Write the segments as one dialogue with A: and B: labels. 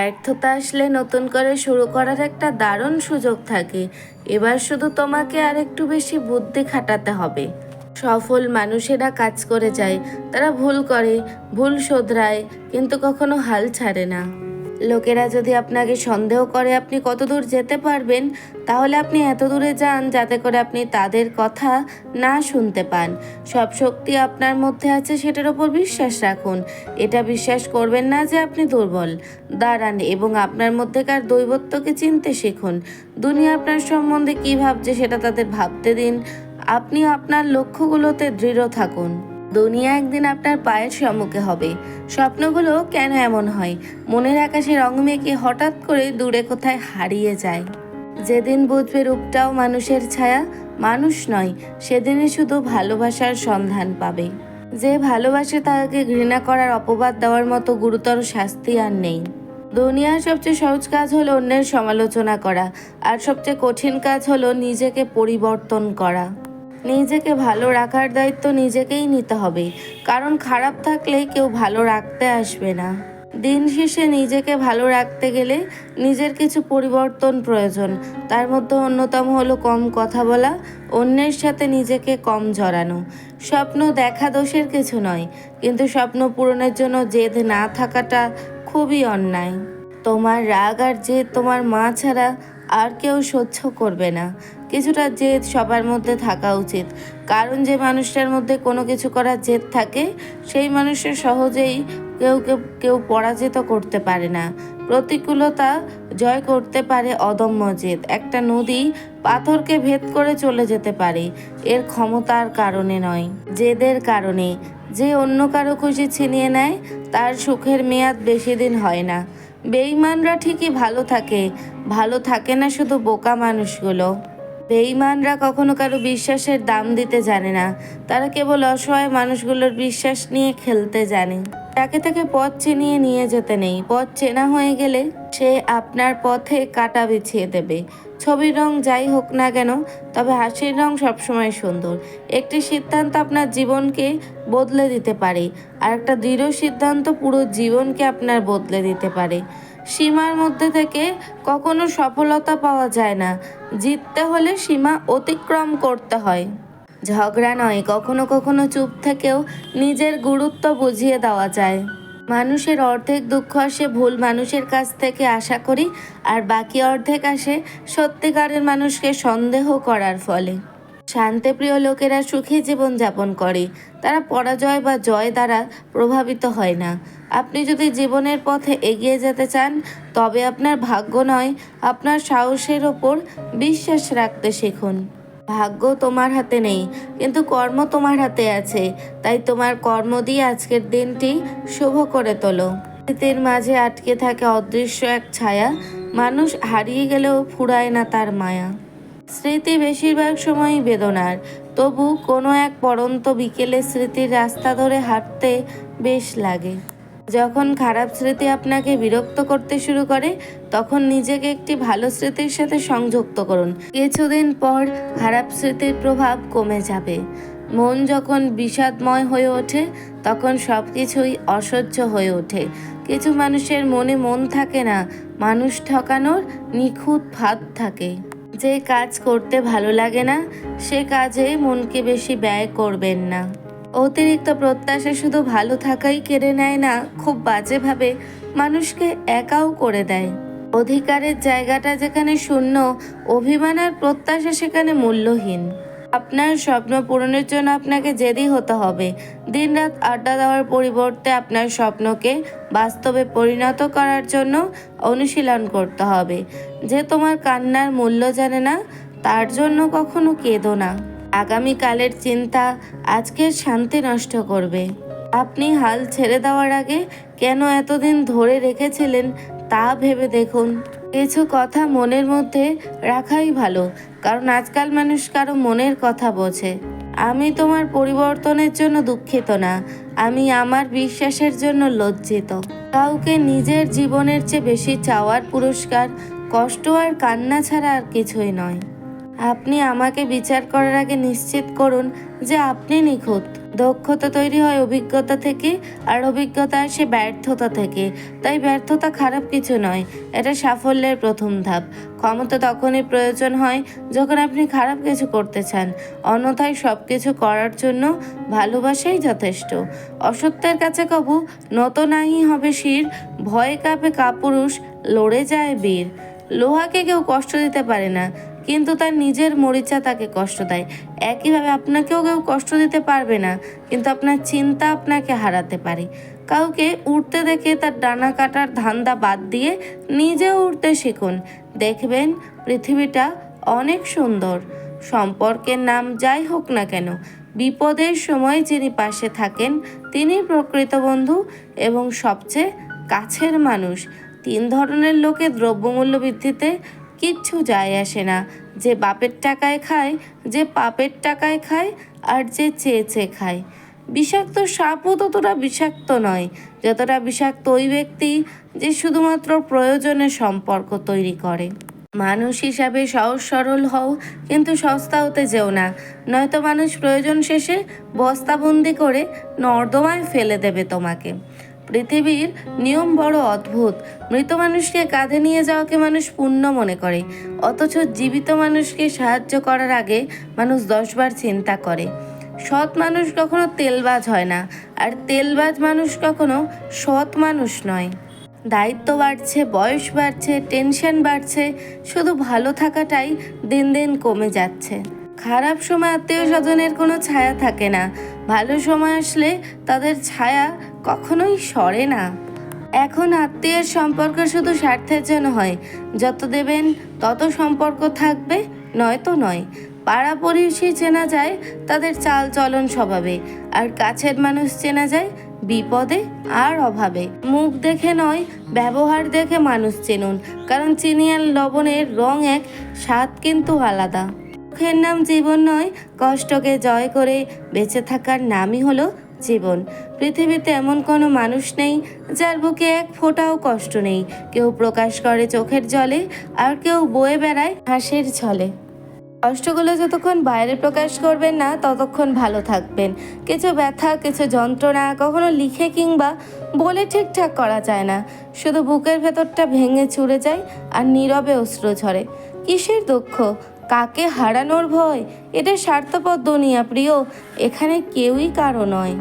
A: ব্যর্থতা আসলে নতুন করে শুরু করার একটা দারুণ সুযোগ থাকে। এবার শুধু তোমাকে আর একটু বেশি বুদ্ধি খাটাতে হবে। সফল মানুষেরা কাজ করে যায়, তারা ভুল করে, ভুল শোধরায়, কিন্তু কখনো হাল ছাড়ে না। লোকেরা যদি আপনাকে সন্দেহ করে আপনি কত দূর যেতে পারবেন, তাহলে আপনি এত দূরে যান যাতে করে আপনি তাদের কথা না শুনতে পান। সব শক্তি আপনার মধ্যে আছে, সেটার ওপর বিশ্বাস রাখুন। এটা বিশ্বাস করবেন না যে আপনি দুর্বল। দাঁড়ান এবং আপনার মধ্যেকার দৈবত্বকে চিনতে শিখুন। দুনিয়া আপনার সম্বন্ধে কী ভাবছে সেটা তাদের ভাবতে দিন। আপনি আপনার লক্ষ্যগুলোতে দৃঢ় থাকুন। দুনিয়া একদিন আপনার পায়ের সম্মুখে হবে। স্বপ্নগুলো কেন এমন হয়? মনের আকাশে রং মেঘে হঠাৎ করে দূরে কোথায় হারিয়ে যায়। যেদিন বুঝবে রূপটাও মানুষের ছায়া, মানুষ নয়, সেদিনই শুধু ভালোবাসার সন্ধান পাবে। যে ভালোবাসে তাকে ঘৃণা করার অপবাদ দেওয়ার মতো গুরুতর শাস্তি আর নেই। দুনিয়ার সবচেয়ে সহজ কাজ হলো অন্যের সমালোচনা করা, আর সবচেয়ে কঠিন কাজ হলো নিজেকে পরিবর্তন করা। নিজেকে ভালো রাখার দায়িত্ব নিজেকেই নিতে হবে। কারণ খারাপ থাকলে কেউ ভালো রাখতে আসবে না। দিন শেষে নিজেকে ভালো রাখতে গেলে নিজের কিছু পরিবর্তন প্রয়োজন। তার মধ্যে অন্যতম হলো কম কথা বলা, অন্যের সাথে নিজেকে কম জড়ানো। স্বপ্ন দেখা দোষের কিছু নয়, কিন্তু স্বপ্ন পূরণের জন্য জেদ না থাকাটা খুবই অন্যায়। তোমার রাগ আর জেদ তোমার মা ছাড়া আর কেউ সহ্য করবে না। কিছুটা জেদ সবার মধ্যে থাকা উচিত। কারণ যে মানুষটার মধ্যে কোনো কিছু করার জেদ থাকে, সেই মানুষের সহজেই কেউ কেউ কেউ পরাজিত করতে পারে না। প্রতিকূলতা জয় করতে পারে অদম্য জেদ। একটা নদী পাথরকে ভেদ করে চলে যেতে পারে। এর ক্ষমতার কারণে নয়, জেদের কারণে। যে অন্য কারও খুশি ছিনিয়ে নেয়, তার সুখের মেয়াদ বেশি দিন হয় না। বেইমানরা ঠিকই ভালো থাকে। ভালো থাকে না শুধু বোকা মানুষগুলো। বেইমানরা কখনো কারও বিশ্বাসের দাম দিতে জানে না। তারা কেবল অসহায় মানুষগুলোর বিশ্বাস নিয়ে খেলতে জানে। তাকে তাকে পথ চিনিয়ে নিয়ে যেতে নেই। পথ চেনা হয়ে গেলে সে আপনার পথে কাটা বিছিয়ে দেবে। ছবির রং যাই হোক না কেন, তবে হাসির রং সবসময় সুন্দর। একটি সিদ্ধান্ত আপনার জীবনকে বদলে দিতে পারে, আর একটা দৃঢ় সিদ্ধান্ত পুরো জীবনকে আপনার বদলে দিতে পারে। সীমার মধ্যে থেকে কখনো সফলতা পাওয়া যায় না। জিততে হলে সীমা অতিক্রম করতে হয়। ঝগড়া নয়, কখনো কখনো চুপ থেকেও নিজের গুরুত্ব বুঝিয়ে দেওয়া যায়। মানুষের অর্ধেক দুঃখ আসে ভুল মানুষের কাছ থেকে আশা করি, আর বাকি অর্ধেক আসে সত্যিকারের মানুষকে সন্দেহ করার ফলে। শান্তিপ্রিয় লোকেরা সুখী জীবন যাপন করে। তারা পরাজয় বা জয় দ্বারা প্রভাবিত হয় না। আপনি যদি জীবনের পথে এগিয়ে যেতে চান, তবে আপনার ভাগ্য নয়, আপনার সাহসের ওপর বিশ্বাস রাখতে শিখুন। ভাগ্য তোমার হাতে নেই, কিন্তু কর্ম তোমার হাতে আছে। তাই তোমার কর্ম দিয়ে আজকের দিনটি শুভ করে তোলো। স্মৃতির মাঝে আটকে থাকে অদৃশ্য এক ছায়া, মানুষ হারিয়ে গেলেও ফুরায় না তার মায়া। স্মৃতি বেশিরভাগ সময়ই বেদনার। তবু কোনো এক পরন্ত বিকেলে স্মৃতির রাস্তা ধরে হাঁটতে বেশ লাগে। যখন খারাপ স্মৃতি আপনাকে বিরক্ত করতে শুরু করে, তখন নিজেকে একটি ভালো স্মৃতির সাথে সংযুক্ত করুন। কিছুদিন পর খারাপ স্মৃতির প্রভাব কমে যাবে। মন যখন বিষাদময় হয়ে ওঠে, তখন সব কিছুই অসহ্য হয়ে ওঠে। কিছু মানুষের মনে মন থাকে না, মানুষ ঠকানোর নিখুঁত ফাঁদ থাকে। যে কাজ করতে ভালো লাগে না, সে কাজে মনকে বেশি ব্যয় করবেন না। অতিরিক্ত প্রত্যাশা শুধু ভালো থাকাই কেড়ে নেয় না, খুব বাজেভাবে মানুষকে একাও করে দেয়। অধিকারের জায়গাটা যেখানে শূন্য, অভিমান আর প্রত্যাশা সেখানে মূল্যহীন। আপনার স্বপ্ন পূরণের জন্য আপনাকে জেদি হতে হবে। দিনরাত আড্ডা দেওয়ার পরিবর্তে আপনার স্বপ্নকে বাস্তবে পরিণত করার জন্য অনুশীলন করতে হবে। যে তোমার কান্নার মূল্য জানে না, তার জন্য কখনো কেঁদো না। আগামীকালের চিন্তা আজকের শান্তি নষ্ট করবে। আপনি হাল ছেড়ে দেওয়ার আগে কেন এতদিন ধরে রেখেছিলেন তা ভেবে দেখুন। কিছু কথা মনের মধ্যে রাখাই ভালো, কারণ আজকাল মানুষ কারও মনের কথা বোঝে। আমি তোমার পরিবর্তনের জন্য দুঃখিত না, আমি আমার বিশ্বাসের জন্য লজ্জিত। কাউকে নিজের জীবনের চেয়ে বেশি চাওয়ার পুরস্কার, কষ্ট আর কান্না ছাড়া আর কিছুই নয়। আপনি আমাকে বিচার করার আগে নিশ্চিত করুন যে আপনি নিখুঁত। দক্ষতা তৈরি হয় অভিজ্ঞতা থেকে, আর অভিজ্ঞতা আসে ব্যর্থতা থেকে। তাই ব্যর্থতা খারাপ কিছু নয়, এটা সাফল্যের প্রথম ধাপ। ক্ষমতা তখনই প্রয়োজন হয় যখন আপনি খারাপ কিছু করতে চান। অন্যথায় সব কিছু করার জন্য ভালোবাসাই যথেষ্ট। অসত্যের কাছে কবু, নত নাহি হবে শির, ভয়ে কাঁপে কাপুরুষ লড়ে যায় বীর। লোহাকে কেউ কষ্ট দিতে পারে না কিন্তু তার নিজের মরিচা তাকে কষ্ট দেয়। একইভাবে আপনাকেও কেউ কষ্ট দিতে পারবে না, কিন্তু আপনার চিন্তা আপনাকে হারাতে পারে। কাউকে উড়তে দেখে তার ডানা কাটার ধান্দা বাদ দিয়ে নিজেও উড়তে শিখুন। দেখবেন পৃথিবীটা অনেক সুন্দর। সম্পর্কের নাম যাই হোক না কেন, বিপদের সময় যিনি পাশে থাকেন তিনি প্রকৃত বন্ধু এবং সবচেয়ে কাছের মানুষ। তিন ধরনের লোকে দ্রব্যমূল্য বৃদ্ধিতে কিচ্ছু যায় আসে না। যে বাপের টাকায় খায়, যে পাপের টাকায় খায়, আর যে চেয়ে চেয়ে খায়। বিষাক্ত সাপও ততটা বিষাক্ত নয়। যতটা বিষাক্ত ওই ব্যক্তি যে শুধুমাত্র প্রয়োজনে সম্পর্ক তৈরি করে। মানুষ হিসাবে সহজ সরল হও, কিন্তু সস্তা হতে যেও না। নয়তো মানুষ প্রয়োজন শেষে বস্তাবন্দি করে নর্দমায় ফেলে দেবে তোমাকে। পৃথিবীর নিয়ম বড় অদ্ভুত। মৃত মানুষকে কাঁধে নিয়ে যাওয়াকে মানুষ পুণ্য মনে করে। অথচ জীবিত মানুষকে সাহায্য করার আগে মানুষ দশবার চিন্তা করে। সৎ মানুষ কখনো তেলবাজ হয় না, আর তেলবাজ মানুষ কখনো সৎ মানুষ নয়। দায়িত্ব বাড়ছে, বয়স বাড়ছে, টেনশন বাড়ছে, শুধু ভালো থাকাটাই দিন দিন কমে যাচ্ছে। খারাপ সময় আত্মীয় স্বজনের কোনো ছায়া থাকে না। ভালো সময় আসলে তাদের ছায়া কখনোই সরে না। এখন আত্মীয়ের সম্পর্ক শুধু স্বার্থের জন্য হয়। যত দেবেন, তত সম্পর্ক থাকবে, নয়তো নয়। পাড়া পড়িশি চেনা যায়, তাদের চাল চলন স্বভাবে। আর কাছের মানুষ চেনা যায়, বিপদে আর অভাবে। মুখ দেখে নয়, ব্যবহার দেখে মানুষ চেনুন। কারণ চিনি আর লবণের রং এক, স্বাদ কিন্তু আলাদা। সুখের নাম জীবন নয়, কষ্টকে জয় করে বেঁচে থাকার নামই হলো জীবন। পৃথিবীতে এমন কোনো মানুষ নেই যার বুকে এক ফোঁটাও কষ্ট নেই। কেউ প্রকাশ করে চোখের জলে আর কেউ বয়ে বেড়ায় হাসির ছলে। কষ্টগুলো যতক্ষণ বাইরে প্রকাশ করবেন না, ততক্ষণ ভালো থাকবেন। কিছু ব্যথা, কিছু যন্ত্রণা কখনো লিখে কিংবা বলে ঠিকঠাক করা যায় না। শুধু বুকের ভেতরটা ভেঙে চুরে যায় আর নীরবে অশ্রু ঝরে। কিসের দুঃখ? কাকে হারানোর ভয়? এটা স্বার্থপর দুনিয়া, প্রিয়। এখানে কেউই কারও নয়।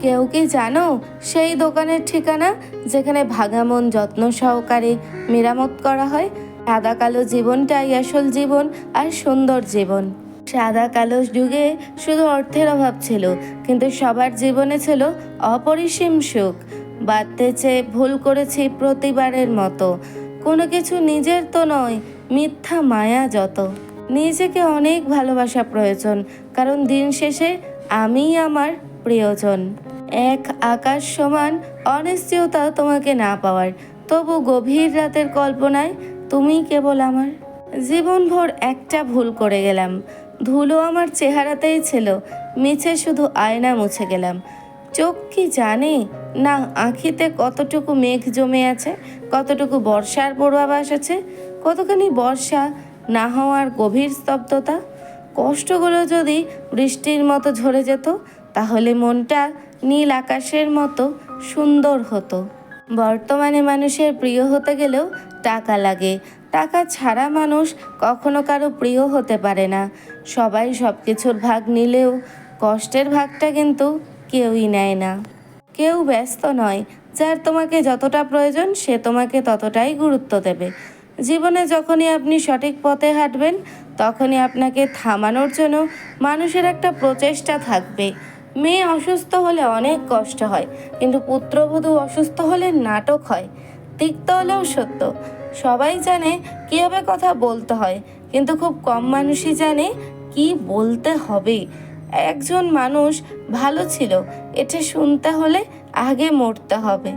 A: কেউ কি জানো? সেই দোকানের ঠিকানা যেখানে ভাগামন যত্ন সহকারে মেরামত করা হয়। সাদা কালো জীবনটাই আসল জীবন আর সুন্দর জীবন। সাদা কালো যুগে শুধু অর্থের অভাব ছিল, কিন্তু সবার জীবনে ছিল অপরিসীম সুখ। বাড়তে চেয়ে ভুল করেছি প্রতিবারের মতো। কোনো কিছু নিজের তো নয়, মিথ্যা মায়া যত। নিজেকে অনেক ভালোবাসা প্রয়োজন, কারণ দিন শেষে আমিই আমার প্রিয়জন। এক আকাশ সমান অনিশ্চয়তা তোমাকে না পাওয়ার, তবু গভীর রাতের কল্পনায় তুমিই কেবল আমার। জীবনভর একটা ভুল করে গেলাম, ধুলো আমার চেহারাতেই ছিল, মিছে শুধু আয়না মুছে গেলাম। চোখ কি জানে না আঁখিতে কতটুকু মেঘ জমে আছে, কতটুকু বর্ষার পূর্বাভাস আছে, কতখানি বর্ষা না হওয়ার গভীর স্তব্ধতা? কষ্টগুলো যদি বৃষ্টির মতো ঝরে যেত, তাহলে মনটা নীল আকাশের মতো সুন্দর হতো। বর্তমানে মানুষের প্রিয় হতে গেলেও টাকা লাগে। টাকা ছাড়া মানুষ কখনো কারও প্রিয় হতে পারে না। সবাই সব কিছুর ভাগ নিলেও কষ্টের ভাগটা কিন্তু কেউই নেয় না। কেউ ব্যস্ত নয়। যার তোমাকে যতটা প্রয়োজন, সে তোমাকে ততটাই গুরুত্ব দেবে। জীবনে যখনই আপনি সঠিক পথে হাঁটবেন, তখনই আপনাকে থামানোর জন্য মানুষের একটা প্রচেষ্টা থাকবে। মেয়ে অসুস্থ হলে অনেক কষ্ট হয়, কিন্তু পুত্রবধূ অসুস্থ হলে নাটক হয়। তিক্ত হলেও সত্য। সবাই জানে কীভাবে কথা বলতে হয়, কিন্তু খুব কম মানুষই জানে কি বলতে হবে। একজন মানুষ ভালো ছিল এটা শুনতে হলে আগে মরতে হবে।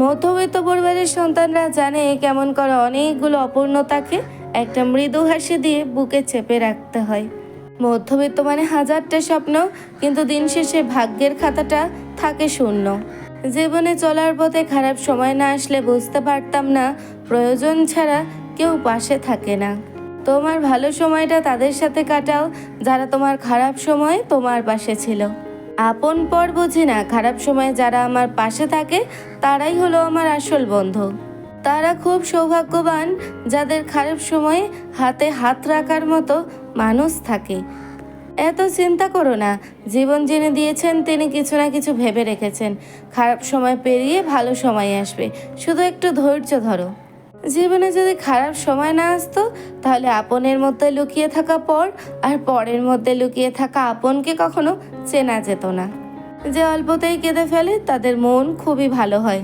A: মধ্যবিত্ত পরিবারের সন্তানরা জানে কেমন করে অনেকগুলো অপূর্ণতাকে একটা মৃদু হাসি দিয়ে বুকে চেপে রাখতে হয়। মধ্যবিত্ত মানে হাজারটা স্বপ্ন, কিন্তু দিন শেষে ভাগ্যের খাতাটা থাকে শূন্য। জীবনে চলার পথে খারাপ সময় না আসলে বুঝতে পারতাম না, প্রয়োজন ছাড়া কেউ পাশে থাকে না। তোমার ভালো সময়টা তাদের সাথে কাটাও, যারা তোমার খারাপ সময়ে তোমার পাশে ছিল। আপন পর বুঝি না, খারাপ সময়ে যারা আমার পাশে থাকে, তারাই হলো আমার আসল বন্ধু। তারা খুব সৌভাগ্যবান, যাদের খারাপ সময়ে হাতে হাত রাখার মতো মানুষ থাকে। এত চিন্তা করো না, জীবন যিনি দিয়েছেন তিনি কিছু না কিছু ভেবে রেখেছেন। খারাপ সময় পেরিয়ে ভালো সময় আসবে, শুধু একটু ধৈর্য ধরো। জীবনে যদি খারাপ সময় না আসতো, তাহলে আপনের মধ্যে লুকিয়ে থাকা পর আর পরের মধ্যে লুকিয়ে থাকা আপনকে কখনো চেনা যেত না। যে অল্পতেই কেঁদে ফেলে, তাদের মন খুবই ভালো হয়।